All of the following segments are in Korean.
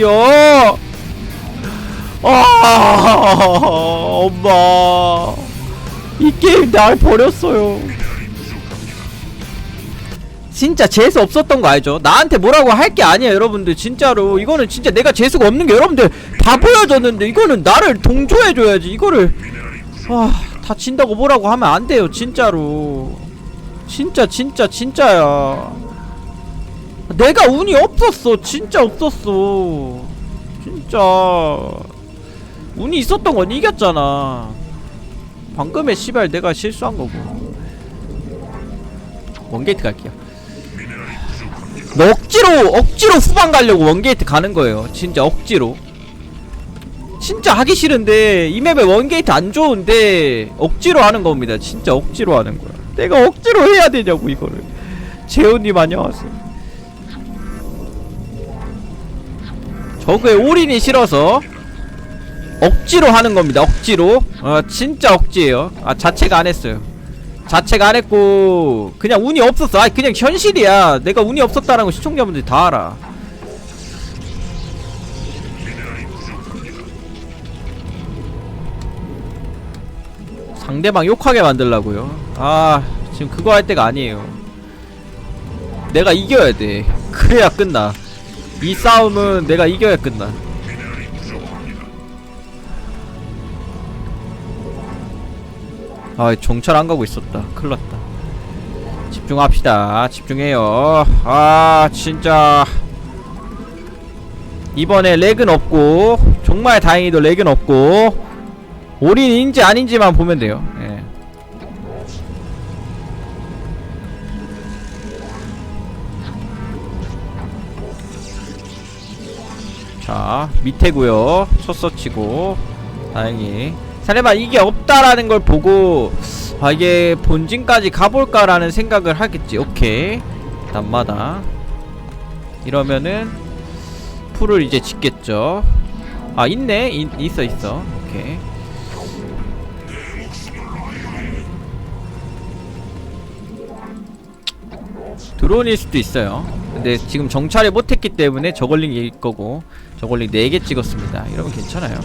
야! 아, 엄마. 이 게임 날 버렸어요. 진짜 재수 없었던 거 알죠? 나한테 뭐라고 할 게 아니야, 여러분들. 진짜로. 이거는 진짜 내가 재수가 없는 게 여러분들 다 보여줬는데, 이거는 나를 동조해줘야지. 이거를. 아, 다 진다고 뭐라고 하면 안 돼요, 진짜로. 진짜, 진짜, 진짜야. 내가 운이 없었어. 진짜 없었어. 진짜. 운이 있었던 건 이겼잖아. 방금의 씨발 내가 실수한 거고. 원게이트 갈게요. 너 억지로 억지로 후반 가려고 원게이트 가는 거예요. 진짜 억지로. 진짜 하기 싫은데 이 맵에 원게이트 안 좋은데 억지로 하는 겁니다. 진짜 억지로 하는 거야. 내가 억지로 해야 되냐고 이거를. 재훈님 안녕하세요 저그에 올인이 싫어서 억지로 하는 겁니다. 억지로. 어, 진짜 억지예요. 아, 자체가 안 했어요. 자체가 안 했고 그냥 운이 없었어. 아, 그냥 현실이야. 내가 운이 없었다는 거 시청자분들이 다 알아. 상대방 욕하게 만들라고요. 아, 지금 그거 할 때가 아니에요. 내가 이겨야 돼. 그래야 끝나. 이 싸움은 내가 이겨야 끝나. 아, 정찰 안 가고 있었다. 큰일 났다. 집중합시다. 집중해요. 아, 진짜. 이번에 렉은 없고, 정말 다행히도 렉은 없고, 올인인지 아닌지만 보면 돼요. 자 밑에고요. 첫 서치고. 다행히. 사례만 이게 없다라는 걸 보고 아 이게 본진까지 가볼까라는 생각을 하겠지. 오케이. 단마다. 이러면은 풀을 이제 짓겠죠. 아 있네. 이, 있어 있어. 오케이. 드론일 수도 있어요 근데 지금 정찰을 못했기 때문에 저걸링일 거고 저걸링 4개 찍었습니다. 이러면 괜찮아요.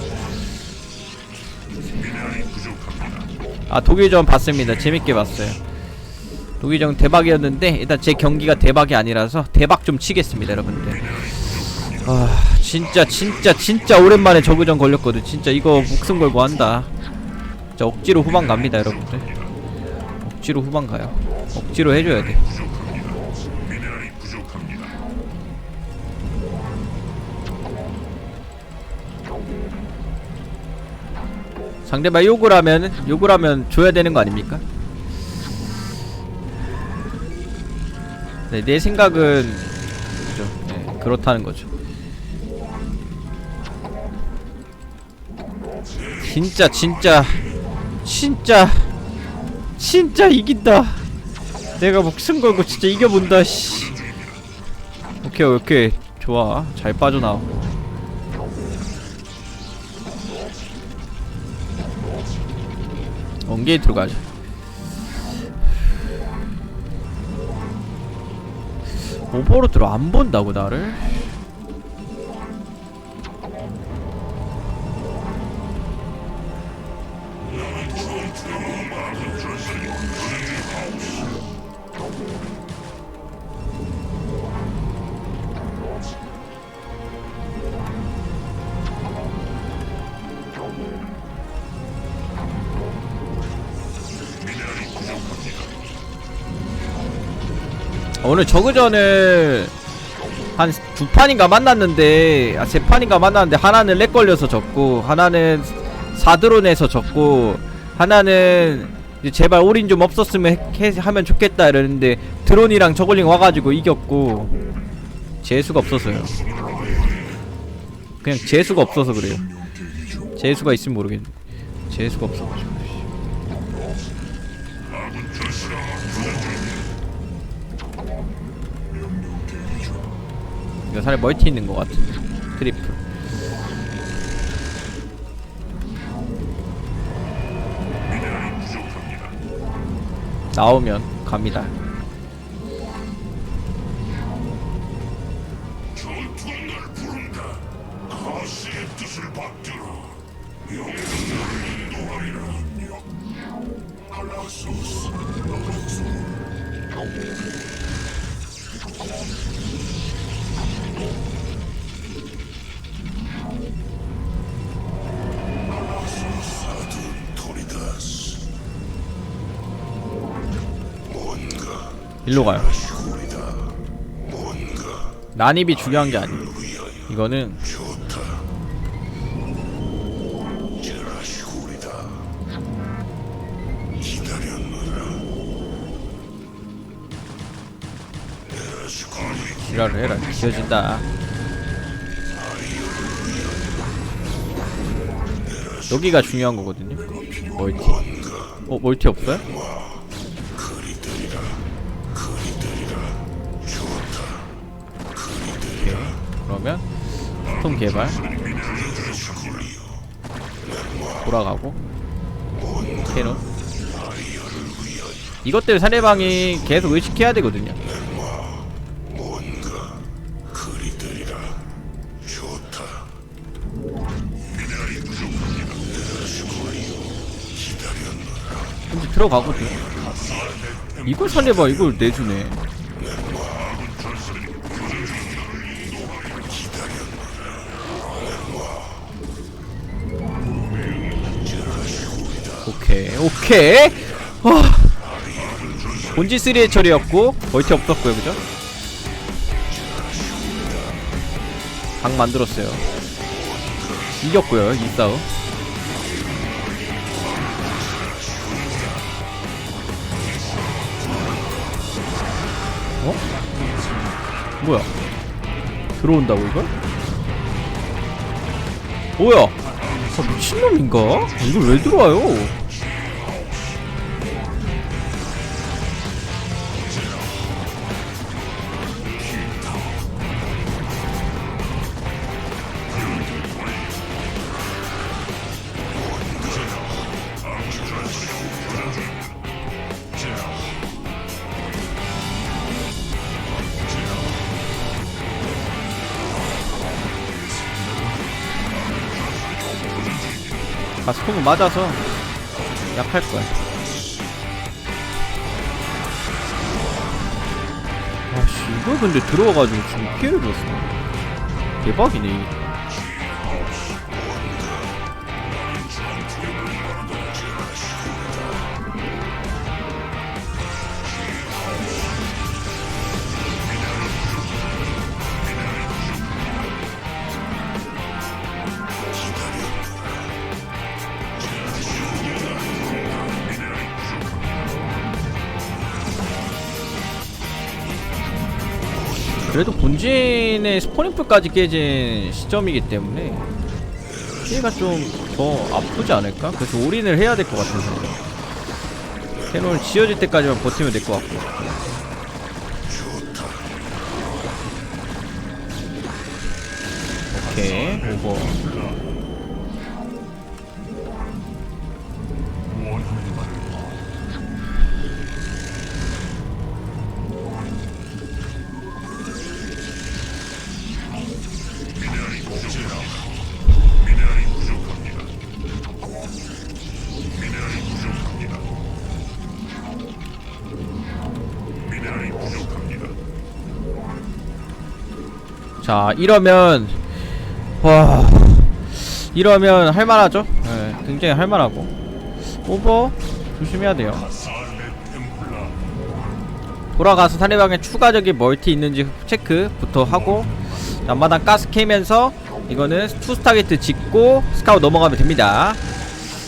아 독일전 봤습니다. 재밌게 봤어요. 독일전 대박이었는데 일단 제 경기가 대박이 아니라서 대박 좀 치겠습니다 여러분들. 아 진짜 진짜 진짜 오랜만에 저그전 걸렸거든. 진짜 이거 목숨 걸고 한다. 진짜 억지로 후반 갑니다 여러분들. 억지로 후반 가요. 억지로 해줘야 돼 상대방 욕을 하면 욕을 하면 줘야 되는 거 아닙니까? 네, 내 생각은 그죠. 네, 그렇다는 거죠. 진짜 진짜 진짜 진짜 이긴다. 내가 목숨 걸고 진짜 이겨본다. 씨. 오케이 오케이 좋아 잘 빠져나오 게이트로 가자 오버로드로 안 본다고 나를? 오늘 저그전을 한 두 판인가 만났는데 아 세 판인가 만났는데 하나는 렉 걸려서 졌고 하나는 사드론에서 졌고 하나는 제발 올인 좀 없었으면 해, 해- 하면 좋겠다 이러는데 드론이랑 저글링 와가지고 이겼고 재수가 없어서요. 그냥 재수가 없어서 그래요. 재수가 있으면 모르겠는데. 재수가 없어가지고 살에 멀티 있는 것 같은데 트리플 나오면 갑니다 일로 가요. 난입이 중요한 게 아니에요. 이거는 지랄을 해라. 지어진다. 여기가 중요한 거거든요. 멀티. 어, 멀티 없어요? 그러면 스톤 개발. 돌아가고. 캐논. 이것 때문에 상대방이 계속 의식해야 되거든요. 근데 들어가거든. 이걸 상대방 이걸 내주네 오케이 오케이 와 본지 3의 처리였고 멀티 없었고요 그죠? 방 만들었어요 이겼고요 이 싸움 어? 뭐야 들어온다고 이걸? 뭐야 아, 미친놈인가? 이걸 왜 들어와요? 가스통은 맞아서 약할 거야. 아씨 이걸 근데 들어와가지고 지금 피해를 줬어. 대박이네. 그래도 본진의 스포닝풀까지 깨진 시점이기 때문에 피해가 좀 더 아프지 않을까? 그래서 올인을 해야 될 것 같아서 캐논 지어질 때까지만 버티면 될 것 같고. 오케이 오버 자 이러면 와 이러면 할만하죠? 네, 굉장히 할만하고. 오버 조심해야 돼요. 돌아가서 상대방에 추가적인 멀티 있는지 체크부터 하고 앞마당 가스 캐면서 이거는 투스타 게이트 짓고 스카웃 넘어가면 됩니다.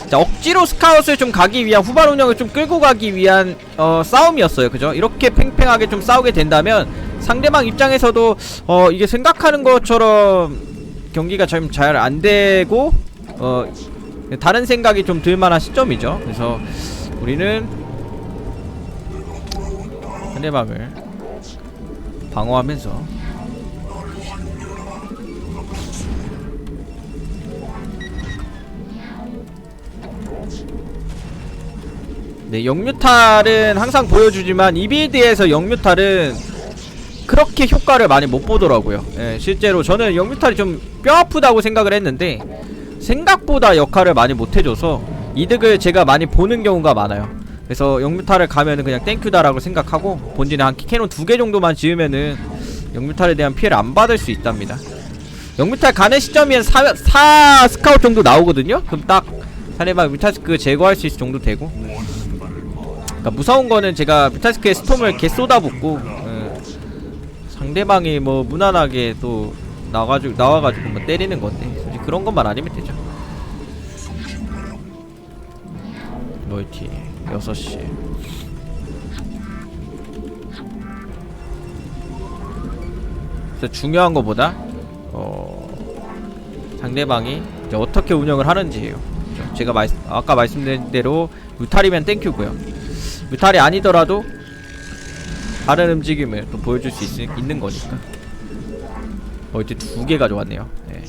자 억지로 스카웃을 좀 가기 위한 후반 운영을 좀 끌고 가기 위한 어, 싸움이었어요. 그죠? 이렇게 팽팽하게 좀 싸우게 된다면 상대방 입장에서도 어 이게 생각하는 것처럼 경기가 좀 잘 안되고 어 다른 생각이 좀 들만한 시점이죠. 그래서 우리는 상대방을 방어하면서 네, 영뮤탈은 항상 보여주지만 이 빌드에서 영뮤탈은 그렇게 효과를 많이 못 보더라고요. 예, 실제로 저는 영뮤탈이 좀 뼈아프다고 생각을 했는데 생각보다 역할을 많이 못해줘서 이득을 제가 많이 보는 경우가 많아요. 그래서 영뮤탈을 가면은 그냥 땡큐다라고 생각하고 본진에 한 캐논 두 개 정도만 지으면은 영뮤탈에 대한 피해를 안 받을 수 있답니다. 영뮤탈 가는 시점이 4, 4 스카웃 정도 나오거든요? 그럼 딱 상대방 뮤탈스크 제거할 수 있을 정도 되고. 그러니까 무서운 거는 제가 뮤탈스크에 스톰을 개 쏟아붓고 예, 상대방이 뭐 무난하게 또 나와가지고 나와가지고 뭐 때리는 건데 솔직히 그런 것만 아니면 되죠. 멀티 6시 그래서 중요한 거보다 어 상대방이 이제 어떻게 운영을 하는지예요. 그죠? 제가 말 아까 말씀드린 대로 뮤탈이면 땡큐고요. 뮤탈이 아니더라도 다른 움직임을 또 보여줄 수 있, 있는 거니까. 어 이제 두 개 가져왔네요. 네.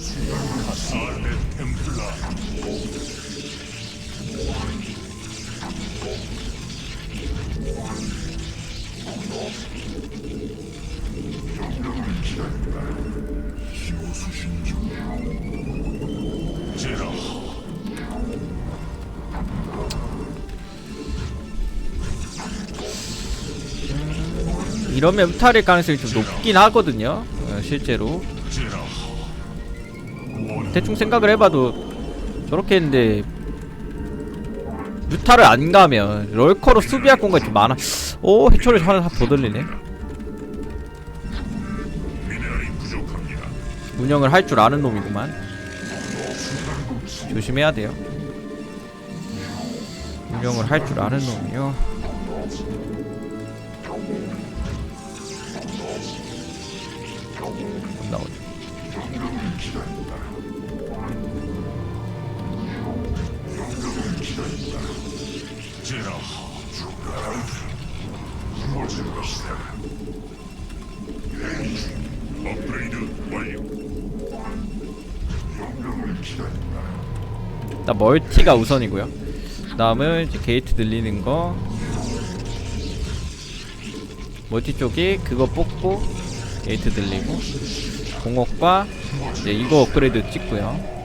이러면 뮤탈일 가능성이 좀 높긴 하거든요. 어, 실제로. 대충 생각을 해봐도 저렇게 했는데 뮤타를 안 가면 럴커로 수비할 공간이 좀 많아. 오 해초를 하나 더 들리네. 운영을 할 줄 아는 놈이구만. 조심해야 돼요. 운영을 할 줄 아는 놈이요. 안 나오죠. 일단 멀티가 우선이고요. 다음은 이제 게이트 늘리는 거. 멀티 쪽이 그거 뽑고 게이트 늘리고 공업과 이제 이거 업그레이드 찍고요.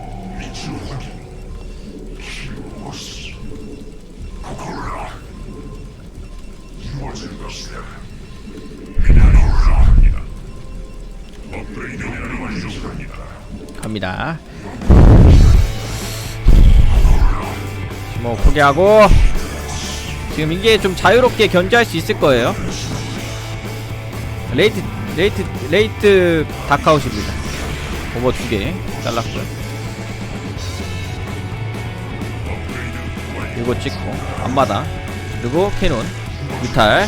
갑니다. 뭐 포기하고 지금 이게 좀 자유롭게 견제할 수 있을 거예요. 레이트 레이트 레이트 다카웃입니다. 오버 두 개 잘랐고요. 이거 찍고 앞마다 그리고 캐논 뮤탈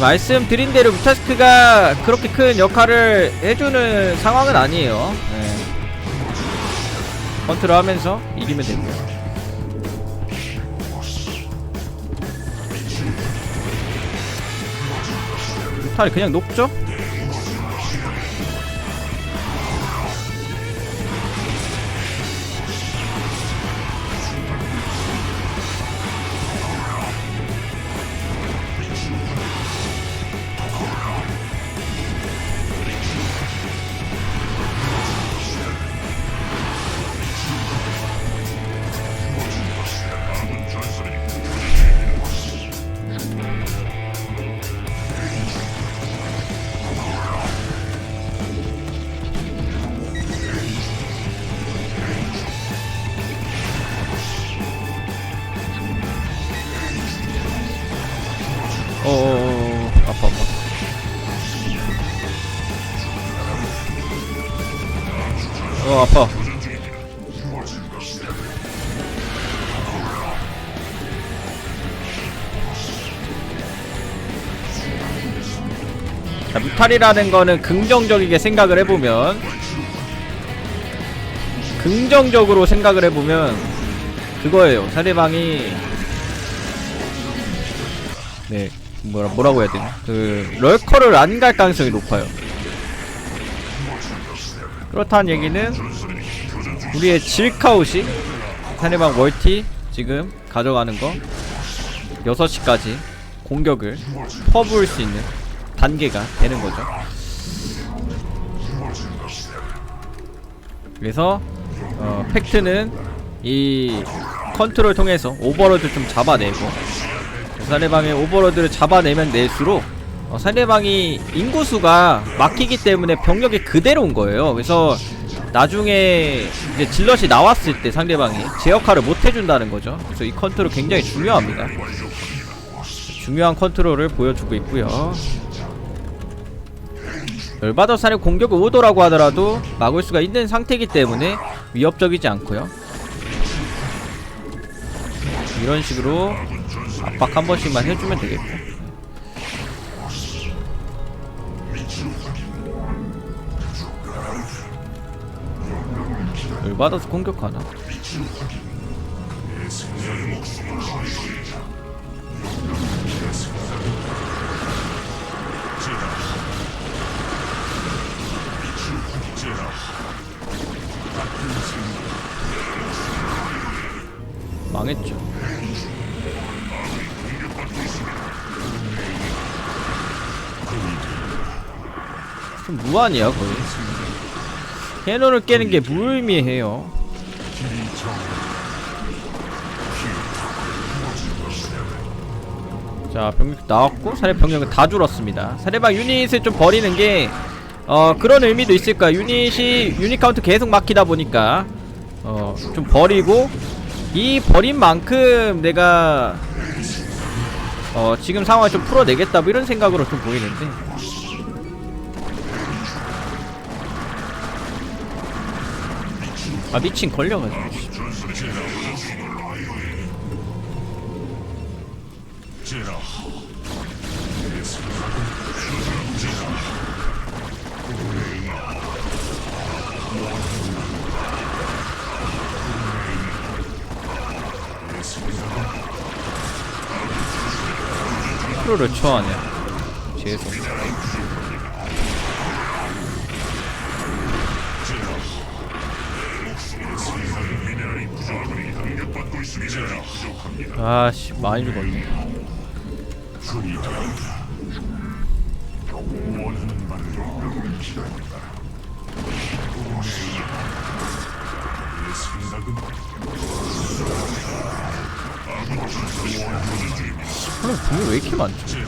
말씀드린 대로 뮤타스크가 그렇게 큰 역할을 해주는 상황은 아니에요. 네. 컨트롤 하면서 이기면 되고요. 뮤탈이 그냥 녹죠? 어 아파. 자, 뮤탈이라는 거는 긍정적이게 생각을 해보면 긍정적으로 생각을 해보면 그거예요. 상대방이 네 뭐라 뭐라고 해야 되나? 그 럴커를 안 갈 가능성이 높아요. 그렇다는 얘기는 우리의 질카웃이 상대방 멀티 지금 가져가는 거 6시까지 공격을 퍼부을 수 있는 단계가 되는 거죠. 그래서 어, 팩트는 이 컨트롤 통해서 오버로드 좀 잡아내고 상대방의 오버로드를 잡아내면 낼수록 어, 상대방이 인구수가 막히기 때문에 병력이 그대로 온 거예요. 그래서 나중에 이제 질럿이 나왔을 때 상대방이 제 역할을 못 해준다는 거죠. 그래서 이 컨트롤 굉장히 중요합니다. 중요한 컨트롤을 보여주고 있고요. 열받아 산의 공격이 오더라고 하더라도 막을 수가 있는 상태이기 때문에 위협적이지 않고요. 이런 식으로 압박 한 번씩만 해주면 되겠고. 열받아서 공격하나? 망했죠. 좀 무한이야 거의. 캐논을 깨는 게 무의미해요. 자 병력 나왔고 사례 병력은 다 줄었습니다. 사례방 유닛을 좀 버리는 게 어, 그런 의미도 있을 거야. 유닛이 유닛 카운트 계속 막히다 보니까 어, 좀 버리고 이 버린 만큼 내가 어, 지금 상황을 좀 풀어내겠다 뭐 이런 생각으로 좀 보이는데 아 미친 걸려가지고. 프로를 초하냐 죄송 아씨 많이 죽었네 하나 분이 왜 이렇게 많죠?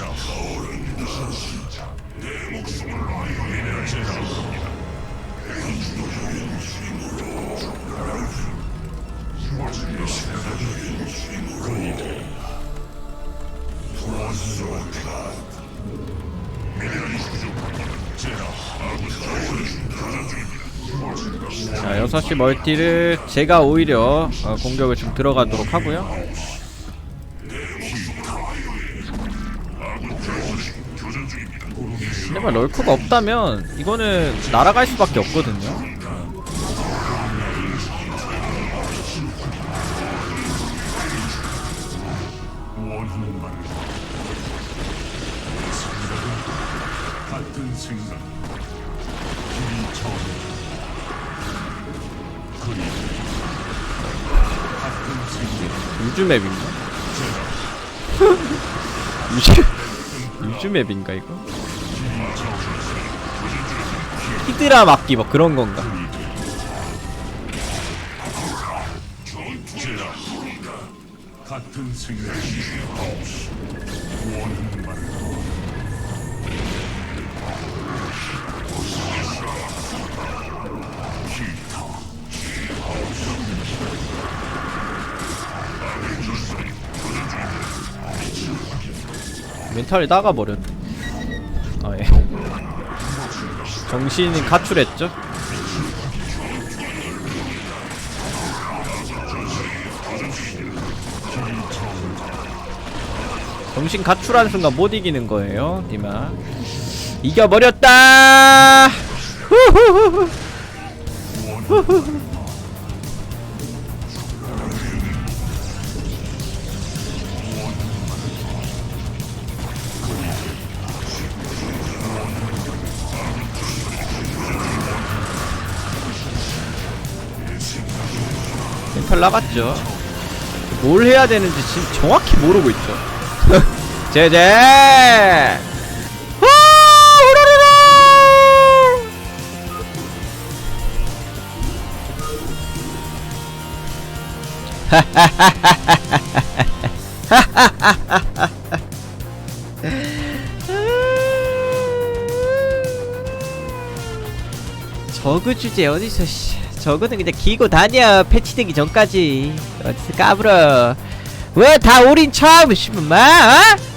6시 멀티를 제가 오히려 어, 공격을 좀 들어가도록 하고요. 근데 럴크가 없다면 이거는 날아갈 수밖에 없거든요 우주 맵인가? 우주 우주 맵인가 이거? 히드라 막기 뭐 그런 건가? 같은 생각 원하는 멘탈이 나가버렸네 아예 정신이 가출했죠? 정신 가출한 순간 못 이기는 거예요 니마 이겨버렸다 후후후후. 후후후. 나갔죠. 뭘 해야 되는지 지금 정확히 모르고 있죠. 제제. 저그 주제 어디서 씨 저거는 그냥 기고 다녀. 패치되기 전까지. 어디서 까불어. 왜다 우린 처음 씨발 마 어?